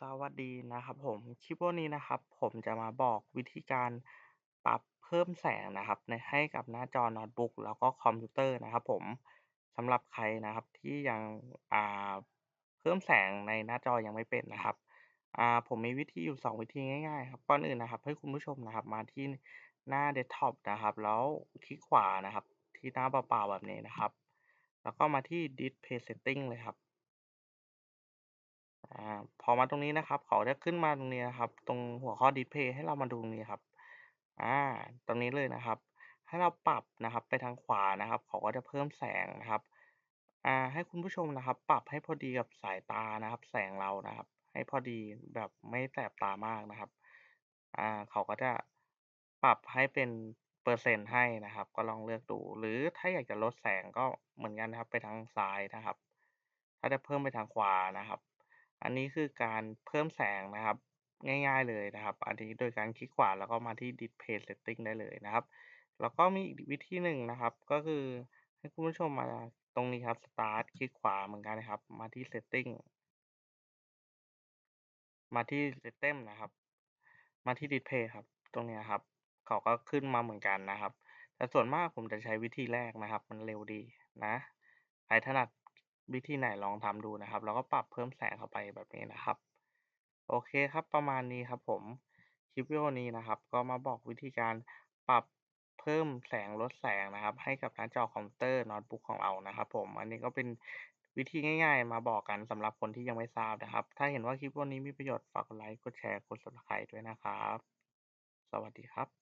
สวัสดีนะครับผม คลิปวันนี้นะครับ ผมจะมาบอกวิธีการปรับเพิ่มแสงนะครับในให้กับหน้าจอโน้ตบุ๊กแล้วก็คอมพิวเตอร์นะครับผมสำหรับใครนะครับที่ยังอ่าเพิ่มแสงในหน้าจอยังไม่เป็นนะครับอ่าผมมีวิธีอยู่ 2 วิธีง่ายๆครับก่อนอื่นนะครับ ให้คุณผู้ชมนะครับมาที่หน้าเดสก์ท็อปนะครับ แล้วคลิกขวานะครับ ที่หน้าเปล่าๆแบบนี้นะครับ แล้วก็มาที่ Display Setting เลยครับ อ่าพอมาตรงนี้นะครับ เขาจะขึ้นมาตรงนี้นะครับ ตรงหัวข้อดิสเพย์ให้เรามาดูตรงนี้ครับอ่าตรงนี้เลยนะครับ ให้เราปรับนะครับไปทางขวานะครับ เขาก็จะเพิ่มแสงนะครับอ่าให้คุณผู้ชมนะครับ ปรับให้พอดีกับสายตานะครับ แสงเรานะครับ ให้พอดีแบบไม่แสบตามากนะครับอ่าเขาก็จะปรับให้เป็นเปอร์เซ็นต์ให้นะครับ ก็ลองเลือกดู หรือถ้าอยากจะลดแสงก็เหมือนกันนะครับ ไปทางซ้ายนะครับ ถ้าจะเพิ่มไปทางขวานะครับ อันนี้คือการเพิ่มแสงนะครับ ง่ายๆเลยนะครับ อันนี้โดยการคลิกขวาแล้วก็มาที่ Display Setting ได้เลยนะครับ แล้วก็มีอีกวิธีหนึ่งนะครับ ก็คือให้คุณผู้ชมมาตรงนี้ครับ Start คลิกขวาเหมือนกันนะครับ มาที่ Setting มาที่ System นะครับ มาที่ Display ครับ ตรงนี้ครับ เขาก็ขึ้นมาเหมือนกันนะครับ แต่ส่วนมากผมจะใช้วิธีแรกนะครับ มันเร็วดีนะ ใครถนัด วิธีไหนลองทำดูนะครับ แล้วก็ปรับเพิ่มแสงเข้าไปแบบนี้นะครับ โอเคครับประมาณนี้ครับผม คลิปวิดีโอนี้นะครับ ก็มาบอกวิธีการปรับเพิ่มแสงลดแสงนะครับ ให้กับหน้าจอคอมพิวเตอร์โน้ตบุ๊กของเรานะครับ ผมอันนี้ก็เป็นวิธีง่าย ๆ มาบอกกันสำหรับคนที่ยังไม่ทราบนะครับ ถ้าเห็นว่าคลิปวันนี้มีประโยชน์ฝากกดไลค์กดแชร์กด Subscribe ด้วยนะครับ สวัสดีครับ